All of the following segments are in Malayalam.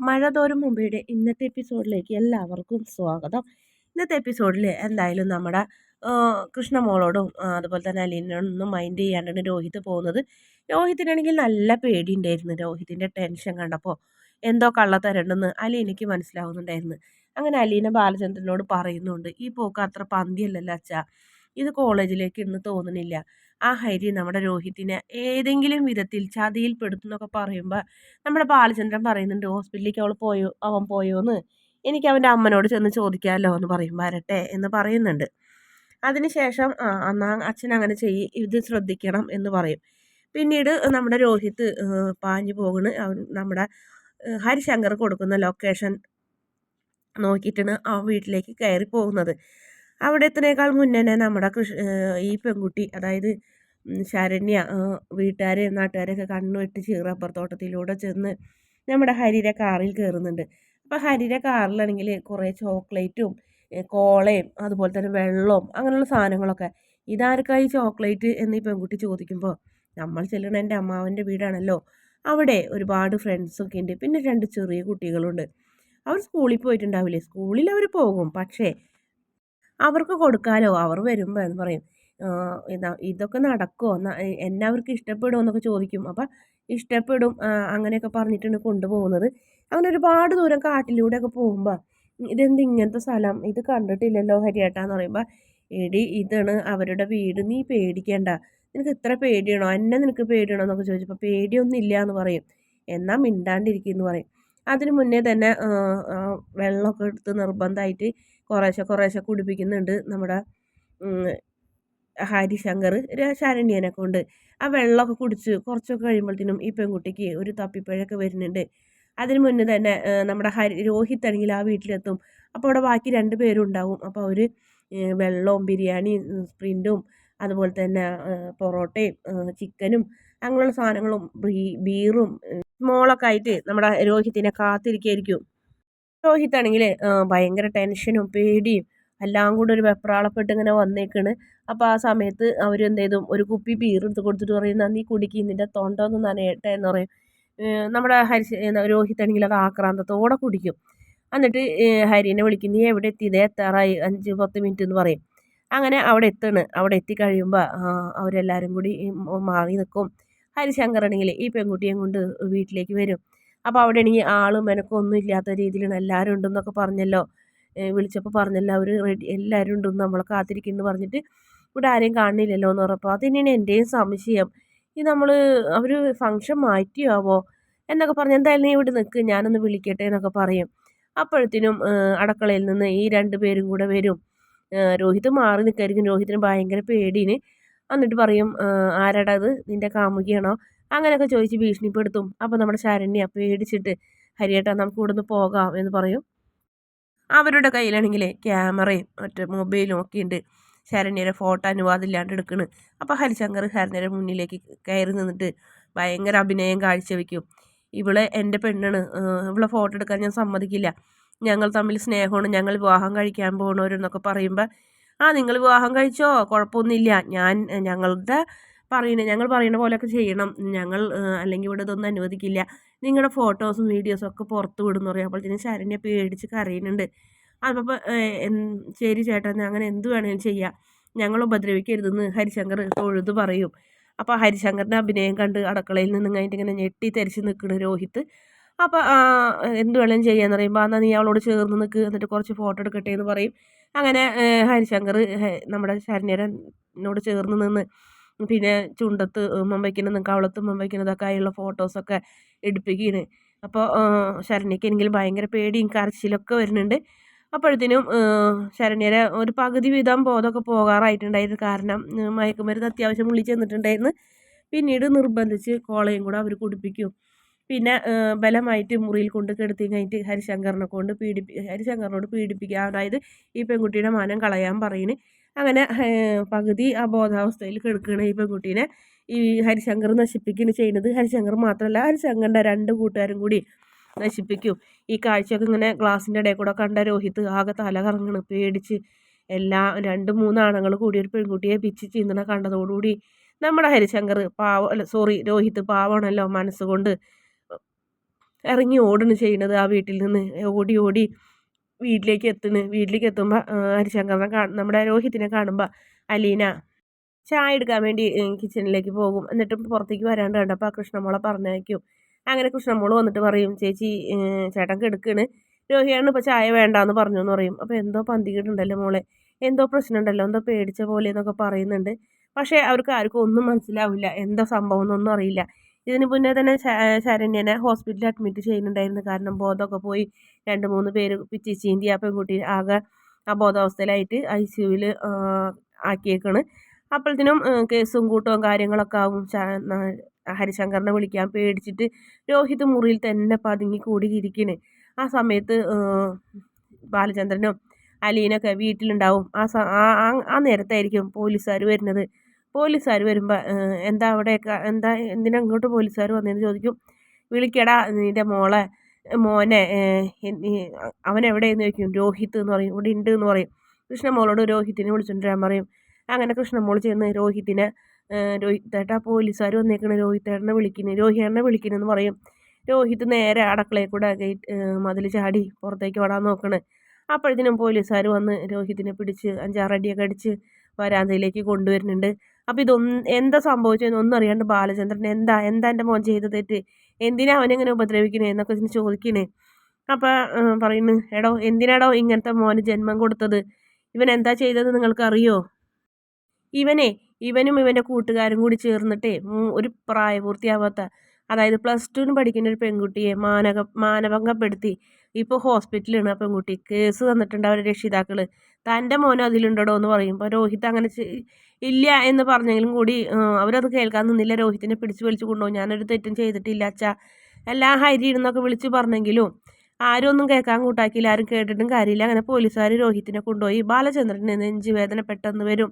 മഴ തോരും മുമ്പയുടെ ഇന്നത്തെ എപ്പിസോഡിലേക്ക് എല്ലാവർക്കും സ്വാഗതം. ഇന്നത്തെ എപ്പിസോഡിൽ എന്തായാലും നമ്മുടെ കൃഷ്ണമോളോടും അതുപോലെ തന്നെ അലീനൊന്നും മൈൻഡ് ചെയ്യാണ്ടാണ് രോഹിത് പോകുന്നത്. രോഹിത്തിനാണെങ്കിൽ നല്ല പേടി ഉണ്ടായിരുന്നു രോഹിത്തിന്റെ ടെൻഷൻ കണ്ടപ്പോൾ എന്തോ കള്ളത്തരണ്ടെന്ന് അലീനയ്ക്ക് മനസ്സിലാവുന്നുണ്ടായിരുന്നു. അങ്ങനെ അലീന ബാലചന്ദ്രനോട് പറയുന്നുണ്ട് ഈ പോക്ക് അത്ര പന്തിയല്ലല്ലോ അച്ഛ. ഇത് കോളേജിലേക്ക് ഇന്ന് തോന്നുന്നില്ല ആ ഹരി നമ്മുടെ രോഹിത്തിനെ ഏതെങ്കിലും വിധത്തിൽ ചതിയിൽപ്പെടുത്തും പെടുത്തുന്നൊക്കെ പറയുമ്പോൾ നമ്മുടെ ബാലചന്ദ്രൻ പറയുന്നുണ്ട് ഹോസ്പിറ്റലിലേക്ക് അവൾ പോയോ അവൻ പോയോന്ന്. എനിക്ക് അവന്റെ അമ്മനോട് ചെന്ന് ചോദിക്കാമല്ലോ എന്ന് പറയും വരട്ടെ എന്ന് പറയുന്നുണ്ട്. അതിനുശേഷം ആ എന്നാൽ അച്ഛൻ അങ്ങനെ ചെയ്യ് ഇത് ശ്രദ്ധിക്കണം എന്ന് പറയും. പിന്നീട് നമ്മുടെ രോഹിത്ത് പാഞ്ഞു പോകണ്. അവൻ നമ്മുടെ ഹരിശങ്കർ കൊടുക്കുന്ന ലൊക്കേഷൻ നോക്കിയിട്ടാണ് ആ വീട്ടിലേക്ക് കയറി പോകുന്നത്. അവിടെ എത്തുന്നേക്കാൾ മുന്നേ നമ്മുടെ കൃഷി ഈ പെൺകുട്ടി അതായത് ശരണ്യ വീട്ടുകാരെ നാട്ടുകാരെയൊക്കെ കണ്ണുവെട്ടി ചീറപ്പുറത്തോട്ടത്തിലൂടെ ചെന്ന് നമ്മുടെ ഹരിയുടെ കാറിൽ കയറുന്നുണ്ട്. അപ്പോൾ ഹരിയുടെ കാറിലാണെങ്കിൽ കുറേ ചോക്ലേറ്റും കോളയും അതുപോലെ തന്നെ വെള്ളവും അങ്ങനെയുള്ള സാധനങ്ങളൊക്കെ. ഇതാർക്കായി ചോക്ലേറ്റ് എന്ന് ഈ പെൺകുട്ടി ചോദിക്കുമ്പോൾ നമ്മൾ ചെല്ലണ എന്റെ അമ്മാവന്റെ വീടാണല്ലോ. അവിടെ ഒരുപാട് ഫ്രണ്ട്സൊക്കെ ഉണ്ട്. പിന്നെ രണ്ട് ചെറിയ കുട്ടികളുണ്ട്. അവർ സ്കൂളിൽ പോയിട്ടുണ്ടാവില്ലേ? സ്കൂളിൽ അവർ പോകും. പക്ഷേ അവർക്ക് കൊടുക്കാലോ? അവർ വരുമ്പോൾ എന്ന് പറയും. ഇതൊക്കെ നടക്കുമോ എന്നെ അവർക്ക് ഇഷ്ടപ്പെടുമോ എന്നൊക്കെ ചോദിക്കും. അപ്പം ഇഷ്ടപ്പെടും അങ്ങനെയൊക്കെ പറഞ്ഞിട്ടാണ് കൊണ്ടുപോകുന്നത്. അങ്ങനെ ഒരുപാട് ദൂരം കാട്ടിലൂടെയൊക്കെ പോകുമ്പോൾ ഇതെന്ത് ഇങ്ങനത്തെ സ്ഥലം? ഇത് കണ്ടിട്ടില്ലല്ലോ ഹരിയേട്ട എന്ന് പറയുമ്പോൾ എടി ഇതാണ് അവരുടെ വീട്. നീ പേടിക്കേണ്ട. നിനക്ക് ഇത്ര പേടിയണോ? എന്നെ നിനക്ക് പേടിയണോ? എന്നൊക്കെ ചോദിച്ചപ്പോൾ പേടിയൊന്നും ഇല്ല എന്ന് പറയും. എന്നാൽ മിണ്ടാണ്ടിരിക്കും എന്ന് പറയും. അതിന് മുന്നേ തന്നെ വെള്ളമൊക്കെ എടുത്ത് നിർബന്ധമായിട്ട് കുറേശ്ശെ കുറേശ്ശെ കുടിപ്പിക്കുന്നുണ്ട് നമ്മുടെ ഹരിശങ്കർ ശരണ്യനെ കൊണ്ട് ആ വെള്ളമൊക്കെ കുടിച്ച് കുറച്ചൊക്കെ കഴിയുമ്പോഴത്തേനും ഈ പെൺകുട്ടിക്ക് ഒരു തപ്പിപ്പഴൊക്കെ വരുന്നുണ്ട്. അതിന് മുന്നേ തന്നെ നമ്മുടെ ഹരി രോഹിത് ആണെങ്കിൽ ആ വീട്ടിലെത്തും. അപ്പോൾ അവിടെ ബാക്കി രണ്ട് പേരും ഉണ്ടാവും. അപ്പോൾ അവർ വെള്ളവും ബിരിയാണിയും സ്പ്രിന്റും അതുപോലെ തന്നെ പൊറോട്ടയും ചിക്കനും അങ്ങനെയുള്ള സാധനങ്ങളും ബീറും സ്മോളൊക്കെ ആയിട്ട് നമ്മുടെ രോഹിത്തിനെ കാത്തിരിക്കുകയായിരിക്കും രോഹിത്താണെങ്കിൽ ഭയങ്കര ടെൻഷനും പേടിയും എല്ലാം കൂടെ ഒരു വെപ്രാളപ്പെട്ട് ഇങ്ങനെ വന്നേക്കണ്. അപ്പോൾ ആ സമയത്ത് അവർ എന്ത് ചെയ്തു? ഒരു കുപ്പി ബീർ എടുത്ത് കൊടുത്തിട്ട് പറയും നന്ദി കുടിക്ക് നിന്റെ തൊണ്ട ഒന്ന് നനയട്ടെ എന്ന് പറയും. നമ്മുടെ ഹരി രോഹിത്താണെങ്കിൽ അത് ആക്രാന്തത്തോടെ കുടിക്കും. എന്നിട്ട് ഹരിനെ വിളിക്കും നീ എവിടെ എത്തി? ഇതേ എത്താറായി. അഞ്ച് പത്ത് മിനിറ്റ് എന്ന് പറയും. അങ്ങനെ അവിടെ എത്തണ്? അവിടെ എത്തി കഴിയുമ്പോൾ അവരെല്ലാവരും കൂടി മാറി നിൽക്കും ഹരിശങ്കറാണെങ്കിൽ ഈ പെൺകുട്ടിയെ കൊണ്ട് വീട്ടിലേക്ക് വരും. അപ്പോൾ അവിടെ ആണെങ്കിൽ ആളും മെനക്കും ഒന്നും ഇല്ലാത്ത രീതിയിലാണ്. എല്ലാവരും ഉണ്ടെന്നൊക്കെ പറഞ്ഞല്ലോ. വിളിച്ചപ്പോൾ പറഞ്ഞല്ലോ അവർ റെഡി എല്ലാവരും ഉണ്ടെന്ന് നമ്മളെ കാത്തിരിക്കുന്നു പറഞ്ഞിട്ട് ഇവിടെ ആരെയും കാണുന്നില്ലല്ലോ എന്ന് പറഞ്ഞപ്പോൾ അത് തന്നെയാണ് എന്റെയും സംശയം. ഈ നമ്മൾ അവർ ഫംഗ്ഷൻ മാറ്റിയാവോ എന്നൊക്കെ പറഞ്ഞ് എന്തായാലും നീ ഇവിടെ നിൽക്ക് ഞാനൊന്ന് വിളിക്കട്ടെ എന്നൊക്കെ പറയും. അപ്പോഴത്തേനും അടക്കളയിൽ നിന്ന് ഈ രണ്ട് പേരും കൂടെ വരും. രോഹിത് മാറി നിൽക്കായിരിക്കും രോഹിത്തിന് ഭയങ്കര പേടീന് എന്നിട്ട് പറയും ആരാടാ ഇത്? നിന്റെ കാമുകിയാണോ? അങ്ങനെയൊക്കെ ചോദിച്ച് ഭീഷണിപ്പെടുത്തും. അപ്പോൾ നമ്മുടെ ശരണ്യ പേടിച്ചിട്ട് ഹരിയേട്ടാ നമുക്ക് ഇവിടെ നിന്ന് പോകാം എന്ന് പറയും. അവരുടെ കയ്യിലാണെങ്കിൽ ക്യാമറയും മറ്റേ മൊബൈലും ഒക്കെ ഉണ്ട്. ശരണ്യരെ ഫോട്ടോ അനുവാദമില്ലാണ്ട് എടുക്കണ്. അപ്പോൾ ഹരിശങ്കർ ശരണ്യരെ മുന്നിലേക്ക് കയറി നിന്നിട്ട് ഭയങ്കര അഭിനയം കാഴ്ചവെക്കും. ഇവളെ എന്റെ പെണ്ണാണ്. ഇവളെ ഫോട്ടോ എടുക്കാൻ ഞാൻ സമ്മതിക്കില്ല. ഞങ്ങൾ തമ്മിൽ സ്നേഹമാണ്. ഞങ്ങൾ വിവാഹം കഴിക്കാൻ പോകണവരെന്നൊക്കെ പറയുമ്പോൾ ആ നിങ്ങൾ വിവാഹം കഴിച്ചോ? കുഴപ്പമൊന്നുമില്ല. ഞാൻ ഞങ്ങളുടെ പറയുന്നത് ഞങ്ങൾ പറയുന്ന പോലെയൊക്കെ ചെയ്യണം. ഞങ്ങൾ അല്ലെങ്കിൽ ഇവിടെ ഇതൊന്നും അനുവദിക്കില്ല. നിങ്ങളുടെ ഫോട്ടോസും വീഡിയോസും ഒക്കെ പുറത്ത് വിടുന്നു പറയും. അപ്പോഴത്തേനും ശരണ്യ പേടിച്ച് കരയുന്നുണ്ട്. അപ്പോൾ ശരി ചേട്ടാ അങ്ങനെ എന്ത് വേണമെങ്കിലും ചെയ്യാം. ഞങ്ങൾ ഉപദ്രവിക്കരുതെന്ന് ഹരിശങ്കർ തൊഴുത് പറയും. അപ്പോൾ ഹരിശങ്കറിന്റെ അഭിനയം കണ്ട് അടുക്കളയിൽ നിന്ന് കഴിഞ്ഞിട്ട് ഇങ്ങനെ ഞെട്ടി തെരിച്ച് നിൽക്കുന്നു രോഹിത്ത് അപ്പോൾ എന്ത് വേണമെങ്കിലും ചെയ്യാന്ന് പറയുമ്പോൾ എന്നാൽ നീ അവളോട് ചേർന്ന് നിൽക്ക് എന്നിട്ട് കുറച്ച് ഫോട്ടോ എടുക്കട്ടെ എന്ന് പറയും. അങ്ങനെ ഹരിശങ്കർ നമ്മുടെ ശരണ്യരനോട് ചേർന്ന് നിന്ന് പിന്നെ ചുണ്ടത്ത് ഉമ്മം വയ്ക്കുന്നതും കവളത്ത് ഉമ്മം വയ്ക്കുന്നതൊക്കെ ആയുള്ള ഫോട്ടോസൊക്കെ എടുപ്പിക്കുകയാണ് അപ്പോൾ ശരണ്യക്ക് എനിക്കും ഭയങ്കര പേടിയും കരച്ചിലൊക്കെ വരുന്നുണ്ട്. അപ്പോഴത്തേനും ശരണ്യരെ ഒരു പകുതി വീതം ബോധമൊക്കെ പോകാറായിട്ടുണ്ടായിരുന്നു. കാരണം മയക്കുമരുന്ന് അത്യാവശ്യം വിളിച്ച് ചെന്നിട്ടുണ്ടായിരുന്നു. പിന്നീട് നിർബന്ധിച്ച് കോളയും കൂടെ അവർ കുടിപ്പിക്കും. പിന്നെ ബലമായിട്ട് മുറിയിൽ കൊണ്ട് കിടത്തി കഴിഞ്ഞിട്ട് ഹരിശങ്കറിനെ കൊണ്ട് പീഡിപ്പി ഹരിശങ്കറിനോട് പീഡിപ്പിക്കുക അതായത് ഈ പെൺകുട്ടിയുടെ മാനം കളയാൻ പറയുന്നു അങ്ങനെ പകുതി ആ ബോധാവസ്ഥയിൽ കിടക്കുകയാണ് ഈ പെൺകുട്ടീനെ. ഈ ഹരിശങ്കർ നശിപ്പിക്കുകയാണ് ചെയ്യുന്നത്. ഹരിശങ്കർ മാത്രമല്ല ഹരിശങ്കറിന്റെ രണ്ട് കൂട്ടുകാരും കൂടി നശിപ്പിക്കും. ഈ കാഴ്ചയൊക്കെ ഇങ്ങനെ ഗ്ലാസിന്റെ ഇടയിൽ കൂടെ കണ്ട രോഹിത് ആകെ തല കറങ്ങണം പേടിച്ച് എല്ലാ രണ്ട് മൂന്നാണുങ്ങൾ കൂടി ഒരു പെൺകുട്ടിയെ പിച്ച് ചീന്തണ കണ്ടതോടുകൂടി നമ്മുടെ ഹരിശങ്കർ പാവ അല്ല സോറി രോഹിത് പാവാണല്ലോ മനസ്സുകൊണ്ട് ഇറങ്ങി ഓടണ് ചെയ്യണത് ആ വീട്ടിൽ നിന്ന്. ഓടി ഓടി വീട്ടിലേക്ക് എത്തുന്നു വീട്ടിലേക്ക് എത്തുമ്പോൾ ഹരിശങ്കറിനെ കാണും നമ്മുടെ രോഹിത്തിനെ കാണുമ്പോൾ അലീന ചായ എടുക്കാൻ വേണ്ടി കിച്ചണിലേക്ക് പോകും. എന്നിട്ട് പുറത്തേക്ക് വരാണ്ട് കണ്ടപ്പോൾ ആ കൃഷ്ണമോളെ പറഞ്ഞയക്കും. അങ്ങനെ കൃഷ്ണമോൾ വന്നിട്ട് പറയും ചേച്ചി ചേട്ടൻ കെടുക്കണ്. രോഹിയാണ് ഇപ്പോൾ ചായ വേണ്ടാന്ന് പറഞ്ഞു എന്ന് പറയും. അപ്പോൾ എന്തോ പന്തികിട്ടുണ്ടല്ലോ മോളെ. എന്തോ പ്രശ്നമുണ്ടല്ലോ എന്തോ പേടിച്ച പോലെ എന്നൊക്കെ പറയുന്നുണ്ട്. പക്ഷേ അവർക്ക് ആർക്കും ഒന്നും മനസ്സിലാവില്ല. എന്താ സംഭവം എന്നൊന്നും അറിയില്ല. ഇതിന് മുന്നേ തന്നെ ശരണ്യനെ ഹോസ്പിറ്റലിൽ അഡ്മിറ്റ് ചെയ്യുന്നുണ്ടായിരുന്നു. കാരണം ബോധമൊക്കെ പോയി. രണ്ട് മൂന്ന് പേര് പിച്ചിച്ചീന്തി ആ പെൺകുട്ടി ആകെ അബോധാവസ്ഥയിലായിട്ട് ഐ സി യുവിൽ ആക്കിയേക്കാണ്. അപ്പോഴത്തേനും കേസും കൂട്ടവും കാര്യങ്ങളൊക്കെ ആവും. ഹരിശങ്കറിനെ വിളിക്കാൻ പേടിച്ചിട്ട് രോഹിത് മുറിയിൽ തന്നെ പതുങ്ങി കൂടിയിരിക്കണ്. ആ സമയത്ത് ബാലചന്ദ്രനും അലീനൊക്കെ വീട്ടിലുണ്ടാവും. ആ ആ നേരത്തായിരിക്കും പോലീസുകാർ വരുന്നത്. പോലീസുകാർ വരുമ്പോൾ എന്താ അവിടെയൊക്കെ എന്താ എന്തിനാ ഇങ്ങോട്ട് പോലീസുകാർ വന്നതെന്ന് ചോദിക്കും. വിളിക്കടാ നിന്റെ മോളെ മോനെ അവൻ എവിടെയെന്ന് ചോദിക്കും. രോഹിത്ത് എന്ന് പറയും. ഇവിടെ ഉണ്ട് എന്ന് പറയും. കൃഷ്ണമോളോട് രോഹിത്തിനെ വിളിച്ചുകൊണ്ടിരാൻ പറയും. അങ്ങനെ കൃഷ്ണമോൾ ചെയ്യുന്ന രോഹിത്തിനെ രോഹിത്തേട്ടാ പോലീസുകാർ വന്നേക്കണ. രോഹിത്തേട്ടനെ വിളിക്കുന്നു രോഹിയേട്ടനെ വിളിക്കുന്നെന്ന് പറയും. രോഹിത് നേരെ അടക്കളയിൽ കൂടെ ഗേറ്റ് മതിൽ ചാടി പുറത്തേക്ക് ഓടാൻ നോക്കണ്. അപ്പോഴത്തേനും പോലീസുകാർ വന്ന് രോഹിത്തിനെ പിടിച്ച് അഞ്ചാറടിയൊക്കെ അടിച്ച് വരാന്തയിലേക്ക് കൊണ്ടുവരുന്നുണ്ട്. അപ്പോൾ ഇതൊന്നും എന്താ സംഭവിച്ചതെന്നൊന്നും അറിയാണ്ട് ബാലചന്ദ്രൻ എന്താ എന്താ എന്റെ മോൻ ചെയ്ത തെറ്റ്? എന്തിനാ അവനെങ്ങനെ ഉപദ്രവിക്കണേ എന്നൊക്കെ ചോദിക്കണേ. അപ്പോൾ പറയുന്നു എടോ എന്തിനാടോ ഇങ്ങനത്തെ മോന് ജന്മം കൊടുത്തത്? ഇവൻ എന്താ ചെയ്തത് നിങ്ങൾക്കറിയോ? ഇവനെ ഇവനും ഇവന്റെ കൂട്ടുകാരും കൂടി ചേർന്നിട്ടേ ഒരു പ്രായപൂർത്തിയാവാത്ത അതായത് പ്ലസ് ടുവിന് പഠിക്കുന്ന ഒരു പെൺകുട്ടിയെ മാനക മാനഭംഗപ്പെടുത്തി. ഇപ്പോൾ ഹോസ്പിറ്റലിലാണ് ആ പെൺകുട്ടി. കേസ് തന്നിട്ടുണ്ട് അവരുടെ രക്ഷിതാക്കൾ തന്റെ മോനും അതിലുണ്ടോ എന്ന് പറയും. അപ്പോൾ രോഹിത് അങ്ങനെ ഇല്ല എന്ന് പറഞ്ഞെങ്കിലും കൂടി അവരത് കേൾക്കാൻ നിന്നില്ല. രോഹിത്തിനെ പിടിച്ച് വലിച്ചു കൊണ്ടുപോകും ഞാനൊരു തെറ്റും ചെയ്തിട്ടില്ല അച്ഛാ. എല്ലാ ഹരി ഇരുന്നൊക്കെ വിളിച്ച് പറഞ്ഞെങ്കിലും ആരും ഒന്നും കേൾക്കാൻ കൂട്ടാക്കിയില്ല ആരും കേട്ടിട്ടും കാര്യമില്ല. അങ്ങനെ പോലീസുകാർ രോഹിത്തിനെ കൊണ്ടുപോയി. ബാലചന്ദ്രന് നെഞ്ച് വേദന പെട്ടെന്ന് വരും.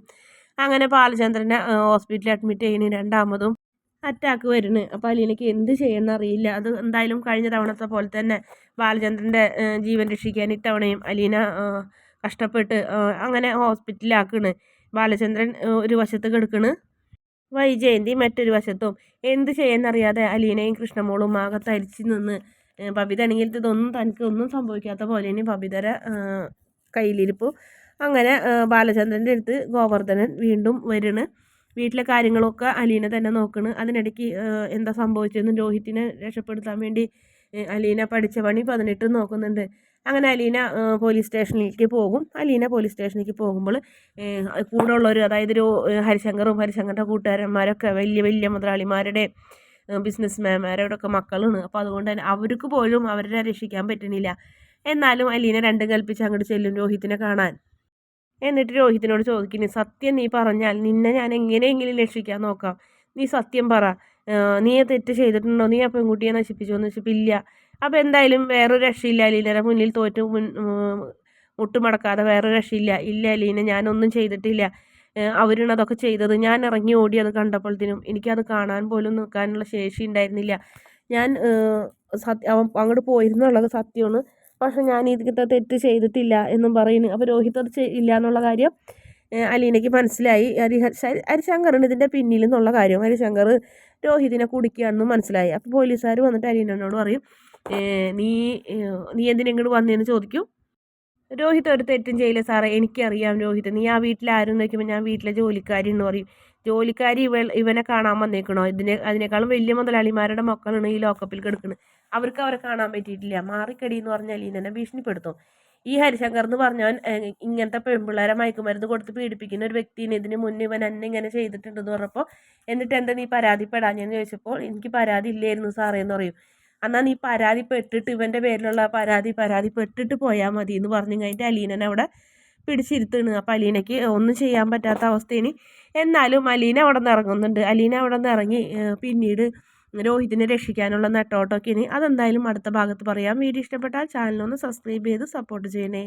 അങ്ങനെ ബാലചന്ദ്രനെ ഹോസ്പിറ്റലിൽ അഡ്മിറ്റ് ചെയ്യണ രണ്ടാമതും അറ്റാക്ക് വരുന്നു. അപ്പോൾ അലീനയ്ക്ക് എന്ത് ചെയ്യണമെന്ന് അറിയില്ല. അത് എന്തായാലും കഴിഞ്ഞ തവണത്തെ പോലെ തന്നെ ബാലചന്ദ്രന്റെ ജീവൻ രക്ഷിക്കാൻ ഇത്തവണയും അലീന കഷ്ടപ്പെട്ട് അങ്ങനെ ഹോസ്പിറ്റലിലാക്കണ്. ബാലചന്ദ്രൻ ഒരു വശത്ത് കിടക്കണ്. വൈജയന്തി മറ്റൊരു വശത്തും. എന്ത് അറിയാതെ അലീനയും കൃഷ്ണമോളും ആകെ തരിച്ചു നിന്ന് ബബിത ആണെങ്കിൽ ഇതൊന്നും തനിക്ക് ഒന്നും സംഭവിക്കാത്ത പോലെ ഇനി ബബിതര കയ്യിലിരിപ്പു. അങ്ങനെ ബാലചന്ദ്രന്റെ അടുത്ത് ഗോവർദ്ധനൻ വീണ്ടും വരണ്. വീട്ടിലെ കാര്യങ്ങളൊക്കെ അലീന തന്നെ നോക്കണ്. അതിനിടയ്ക്ക് എന്താ സംഭവിച്ചതെന്ന് രോഹിത്തിനെ രക്ഷപ്പെടുത്താൻ വേണ്ടി അലീന പഠിച്ച പണി പതിനെട്ട് നോക്കുന്നുണ്ട്. അങ്ങനെ അലീന പോലീസ് സ്റ്റേഷനിലേക്ക് പോകും. അലീന പോലീസ് സ്റ്റേഷനിലേക്ക് പോകുമ്പോൾ കൂടെ ഉള്ളവർ അതായത് ഒരു ഹരിശങ്കറും ഹരിശങ്കറിന്റെ കൂട്ടുകാരന്മാരൊക്കെ വലിയ വലിയ മുതലാളിമാരുടെ ബിസിനസ് മാൻമാരോടൊക്കെ മക്കളാണ് അപ്പോൾ അതുകൊണ്ട് തന്നെ അവർക്ക് പോലും അവരെ രക്ഷിക്കാൻ പറ്റുന്നില്ല. എന്നാലും അലീന രണ്ടും കൽപ്പിച്ച് അങ്ങോട്ട് ചെല്ലും രോഹിത്തിനെ കാണാൻ. എന്നിട്ട് രോഹിത്തിനോട് ചോദിക്കുന്നു സത്യം നീ പറഞ്ഞാൽ നിന്നെ ഞാൻ എങ്ങനെയെങ്കിലും രക്ഷിക്കാൻ നോക്കാം. നീ സത്യം പറ. നീ തെറ്റ് ചെയ്തിട്ടുണ്ടോ? നീ ആ പെൺകുട്ടിയെ നശിപ്പിച്ചോ? എന്ന് വെച്ചപ്പില്ല അപ്പോൾ എന്തായാലും വേറൊരു രക്ഷയില്ല അലീനയുടെ മുന്നിൽ തോറ്റു മുൻ മുട്ടുമടക്കാതെ വേറൊരു രക്ഷയില്ല. ഇല്ല അലീന ഞാനൊന്നും ചെയ്തിട്ടില്ല. അവരാണ് അതൊക്കെ ചെയ്തത്. ഞാൻ ഇറങ്ങി ഓടി അത് കണ്ടപ്പോഴത്തേനും എനിക്കത് കാണാൻ പോലും നിൽക്കാനുള്ള ശേഷി ഉണ്ടായിരുന്നില്ല. ഞാൻ സത്യ അവൻ അങ്ങോട്ട് പോയിരുന്നുള്ളത് സത്യമാണ്. പക്ഷെ ഞാൻ ഇതിനകത്ത് തെറ്റ് ചെയ്തിട്ടില്ല എന്നും പറയുന്നു. അപ്പോൾ രോഹിത് അത് ഇല്ല എന്നുള്ള കാര്യം അലീനയ്ക്ക് മനസ്സിലായി. ഹരി ഹരിശങ്കറിന് ഇതിന്റെ പിന്നിൽ എന്നുള്ള കാര്യം. ഹരിശങ്കർ രോഹിതിനെ കുടിക്കുകയാണെന്ന് മനസ്സിലായി. അപ്പോൾ പോലീസുകാർ വന്നിട്ട് അലീനോട് പറയും നീ നീ എന്തിനെങ്ങോട്ട് വന്നതെന്ന് ചോദിക്കും. രോഹിത് ഒരു തെറ്റും ചെയ്യില്ല സാറേ. എനിക്കറിയാം രോഹിത്. നീ ആ വീട്ടിൽ ആരും നോക്കുമ്പോൾ ഞാൻ വീട്ടിലെ ജോലിക്കാരി എന്ന് പറയും. ജോലിക്കാരി ഇവ ഇവനെ കാണാൻ വന്നേക്കണോ? ഇതിനെ അതിനേക്കാളും വലിയ മുതലാളിമാരുടെ മക്കളാണ് ഈ ലോക്കപ്പിൽ കിടക്കുന്നത് അവർക്ക് അവരെ കാണാൻ പറ്റിയിട്ടില്ല. മാറിക്കടി എന്ന് പറഞ്ഞാൽ ഇന്നെ ഭീഷണിപ്പെടുത്തും. ഈ ഹരിശങ്കർ എന്ന് പറഞ്ഞവൻ ഇങ്ങനത്തെ പെൺപിള്ളേരെ മയക്കുമരുന്ന് കൊടുത്ത് പീഡിപ്പിക്കുന്ന ഒരു വ്യക്തിനെ ഇതിന് മുന്നേ ഇവൻ എന്നെ ഇങ്ങനെ ചെയ്തിട്ടുണ്ടെന്ന് പറഞ്ഞപ്പോൾ എന്നിട്ട് എന്താ നീ പരാതിപ്പെടാഞ്ഞെന്ന് ചോദിച്ചപ്പോൾ എനിക്ക് പരാതി ഇല്ലായിരുന്നു സാറേ എന്ന് പറയും. എന്നാൽ നീ പരാതിപ്പെട്ടിട്ട് ഇവന്റെ പേരിലുള്ള പരാതി പരാതിപ്പെട്ടിട്ട് പോയാൽ മതി എന്ന് പറഞ്ഞു കഴിഞ്ഞിട്ട് അലീനനെ അവിടെ പിടിച്ചിരുത്തുന്നു അപ്പം അലീനയ്ക്ക് ഒന്നും ചെയ്യാൻ പറ്റാത്ത അവസ്ഥയിന് എന്നാലും അലീന അവിടെ നിന്ന് ഇറങ്ങുന്നുണ്ട്. അലീന അവിടെ നിന്ന് ഇറങ്ങി പിന്നീട് രോഹിതിനെ രക്ഷിക്കാനുള്ള നെട്ടോട്ടൊക്കെ ഇനി അതെന്തായാലും അടുത്ത ഭാഗത്ത് പറയാം. വീഡിയോ ഇഷ്ടപ്പെട്ടാൽ ചാനലൊന്ന് സബ്സ്ക്രൈബ് ചെയ്ത് സപ്പോർട്ട് ചെയ്യണേ.